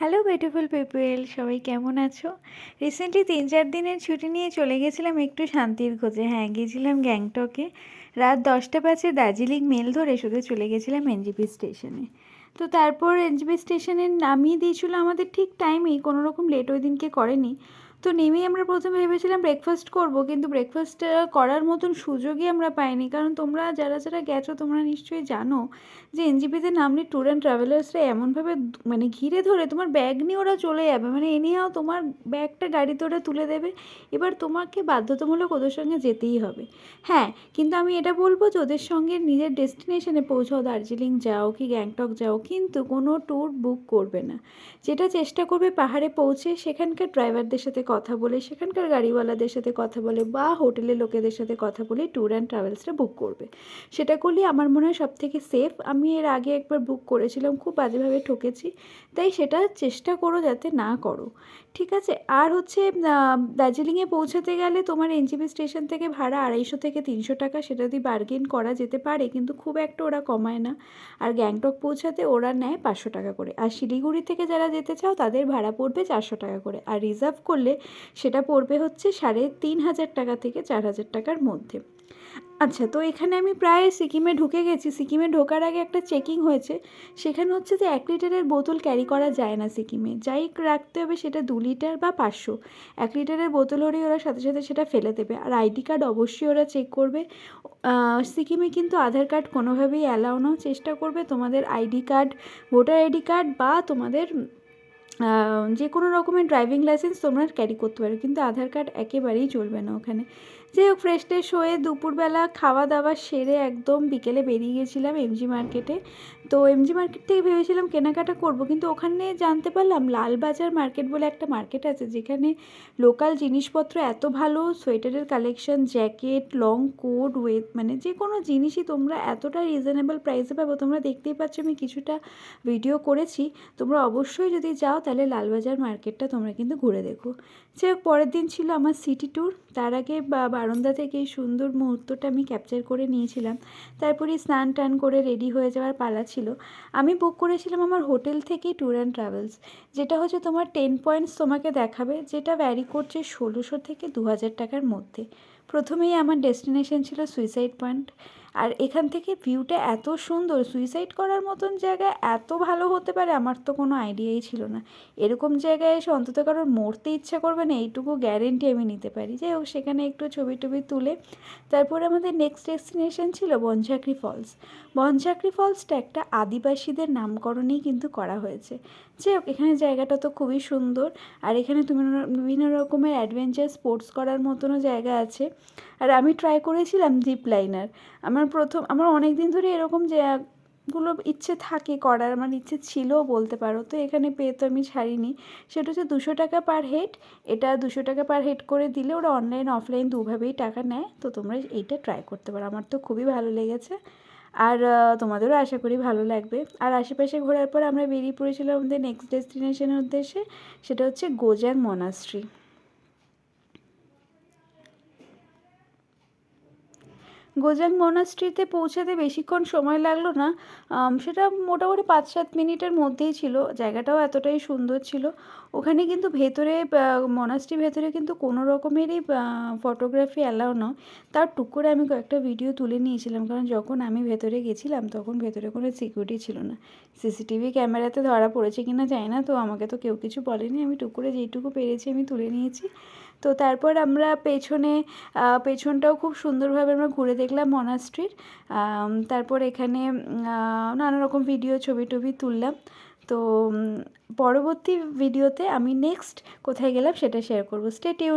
Hello beautiful people সবাই কেমন আছো? রিসেন্টলি তিন চার দিনের ছুটি নিয়ে চলে গেছিলাম একটু শান্তির খোঁজে। হ্যাঁ গিয়েছিলাম গ্যাংটকে। রাত দশটা পাঁচে দার্জিলিং মেল ধরে শুধু চলে গেছিলাম এনজিপি স্টেশনে। তো তারপর এনজিপি স্টেশনে নামিয়ে দিয়েছিল আমাদের ঠিক টাইমেই কোনো রকম লেট ওই দিনকে করেনি। তো নেমেই আমরা প্রথমে ভেবেছিলাম ব্রেকফাস্ট করব, কিন্তু ব্রেকফাস্ট করার মতন সুযোগই আমরা পাইনি। কারণ তোমরা যারা যারা গেছো, তোমরা নিশ্চয়ই জানো যে এনজিপিতে নামলে ট্যুর অ্যান্ড ট্রাভেলার্সরা এমনভাবে মানে ঘিরে ধরে তোমার ব্যাগ নিয়ে ওরা চলে যাবে। মানে এনিহাও তোমার ব্যাগটা গাড়িতে ওরা তুলে দেবে। এবার তোমাকে বাধ্যতামূলক ওদের সঙ্গে যেতেই হবে। হ্যাঁ কিন্তু আমি এটা বলব যে ওদের সঙ্গে নিজের ডেস্টিনেশনে পৌঁছাও। দার্জিলিং যাও কি গ্যাংটক যাও, কিন্তু কোনো ট্যুর বুক করবে না। যেটা চেষ্টা করবে পাহাড়ে পৌঁছে সেখানকার ড্রাইভারদের সাথে কথা বলে সেখানকার গাড়িওয়ালাদের সাথে কথা বলে বা হোটেলের লোকেদের সাথে কথা বলে ট্যুর অ্যান্ড ট্রাভেলসটা বুক করবে। সেটা করলে আমার মনে হয় সবথেকে সেফ আমি এর আগে একবার বুক করেছিলাম, খুব বাজেভাবে ঠকেছি। তাই সেটা চেষ্টা করো যাতে না করো। ঠিক আছে? আর হচ্ছে দার্জিলিংয়ে পৌঁছাতে গেলে তোমার এনজিপি স্টেশন থেকে ভাড়া আড়াইশো থেকে তিনশো টাকা, সেটা যদি বার্গেন করা যেতে পারে, কিন্তু খুব একটা ওরা কমায় না। আর গ্যাংটক পৌঁছাতে ওরা নেয় পাঁচশো টাকা করে। আর শিলিগুড়ি থেকে যারা যেতে চাও, তাদের ভাড়া পড়বে চারশো টাকা করে। আর রিজার্ভ করলে সেটা পড়বে হচ্ছে সাড়ে তিন হাজার টাকা থেকে চার হাজার টাকার মধ্যে। আচ্ছা তো এখানে আমি প্রায় সিকিমে ঢুকে গেছি। সিকিমে ঢোকার আগে একটা চেকিং হয়েছে। সেখানে হচ্ছে যে এক লিটারের বোতল ক্যারি করা যায় না সিকিমে। যাই রাখতে হবে সেটা দু লিটার বা পাঁচশো। এক লিটারের বোতল হলেই ওরা সাথে সাথে সেটা ফেলে দেবে। আর আইডি কার্ড অবশ্যই ওরা চেক করবে। সিকিমে কিন্তু আধার কার্ড কোনোভাবেই অ্যালাউ না। চেষ্টা করবে তোমাদের ID card, voter ID card বা তোমাদের যে কোনো রকমের ড্রাইভিং লাইসেন্স তোমরা ক্যারি করতে পারো। কিন্তু আধার কার্ড একেবারেই চলবে না ওখানে। যাই হোক ফ্রেশ ট্রেশ হয়ে দুপুরবেলা খাওয়া দাওয়া সেরে একদম বিকেলে বেরিয়ে গেছিলাম এমজি মার্কেটে তো এমজি মার্কেট থেকে ভেবেছিলাম কেনাকাটা করব, কিন্তু ওখানে জানতে পারলাম লালবাজার মার্কেট বলে একটা মার্কেট আছে, যেখানে লোকাল জিনিসপত্র এত ভালো, সোয়েটারের collection, jacket long coat wait মানে যে কোনো জিনিসই তোমরা এতটা রিজনেবল প্রাইসে পাবো। তোমরা দেখতেই পাচ্ছ, আমি কিছুটা ভিডিও করেছি। তোমরা অবশ্যই যদি যাও, তাহলে লালবাজার মার্কেটটা তোমরা কিন্তু ঘুরে দেখো। যাই হোক, পরের দিন ছিল আমার সিটি ট্যুর তার আগে বারান্দা থেকে এই সুন্দর মুহূর্তটা আমি ক্যাপচার করে নিয়েছিলাম। তারপরে স্নান টান করে রেডি হয়ে যাওয়ার পালা ছিল। আমি বুক করেছিলাম আমার হোটেল থেকেই ট্যুর অ্যান্ড ট্রাভেলস যেটা হচ্ছে তোমার টেন পয়েন্টস তোমাকে দেখাবে, যেটা ভ্যারি করছে ষোলোশো থেকে দু হাজার টাকার মধ্যে। প্রথমেই আমার ডেস্টিনেশন ছিল সুইসাইড পয়েন্ট আর এখান থেকে ভিউটা এত সুন্দর সুইসাইড করার মতন জায়গা এত ভালো হতে পারে আমার তো কোনো আইডিয়াই ছিল না। এরকম জায়গায় এসে অন্তত কারোর মরতে ইচ্ছা করবে না, এইটুকু গ্যারেন্টি আমি নিতে পারি। যাই হোক, সেখানে একটু ছবি টবি তুলে তারপরে আমাদের নেক্সট ডেস্টিনেশন ছিল বনঝাঁকড়ি ফলস বনঝাঁকড়ি ফলসটা একটা আদিবাসীদের নামকরণেই কিন্তু করা হয়েছে। যাই হোক, এখানে জায়গাটা তো খুবই সুন্দর আর এখানে তুমি বিভিন্ন রকমের অ্যাডভেঞ্চার স্পোর্টস করার মতনও জায়গা আছে। আর আমি ট্রাই করেছিলাম জিপ লাইনার আমার প্রথম, আমার অনেক দিন ধরে এরকম জায়গাগুলো ইচ্ছে থাকে করার আমার ইচ্ছে ছিলও বলতে পারো। তো এখানে পেয়ে তো আমি ছাড়িনি সেটা হচ্ছে দুশো টাকা পার হেড এটা দুশো টাকা পার হেড করে দিলে ওরা অনলাইন অফলাইন দুভাবেই টাকা নেয়। তো তোমরা এইটা ট্রাই করতে পারো। আমার তো খুবই ভালো লেগেছে। আর তোমাদেরও আশা করি ভালো লাগবে। আর আশেপাশে ঘোরার পর আমরা বেরিয়ে পড়েছিলাম আমাদের নেক্সট ডেস্টিনেশনের উদ্দেশ্যে। সেটা হচ্ছে গোজাং মনাস্ট্রি গোজাং মনাস্ট্রিতে পৌঁছাতে বেশিক্ষণ সময় লাগল না। সেটা মোটামুটি পাঁচ সাত মিনিটের মধ্যেই ছিল। জায়গাটাও এতটাই সুন্দর ছিল। ওখানে কিন্তু ভেতরে মনাস্ট্রি ভেতরে কিন্তু কোনো রকমেরই ফটোগ্রাফি অ্যালাউ নয়। তার টুক করে আমি কয়েকটা ভিডিও তুলে নিয়েছিলাম। কারণ যখন আমি ভেতরে গেছিলাম, তখন ভেতরে কোনো সিকিউরিটি ছিল না। সিসিটিভি ক্যামেরাতে ধরা পড়েছে কি না জানি না, তো আমাকে তো কেউ কিছু বলেনি। আমি টুক করে যেইটুকু পেরেছি আমি তুলে নিয়েছি। তো তারপর আমরা পেছনে পেছনটাও খুব সুন্দরভাবে আমরা ঘুরে দেখলাম মনাস্ট্রির তারপর এখানে নানা রকম ভিডিও ছবি টবি তুললাম। তো পরবর্তী ভিডিওতে আমি নেক্সট কোথায় গেলাম সেটা শেয়ার করব। Stay tune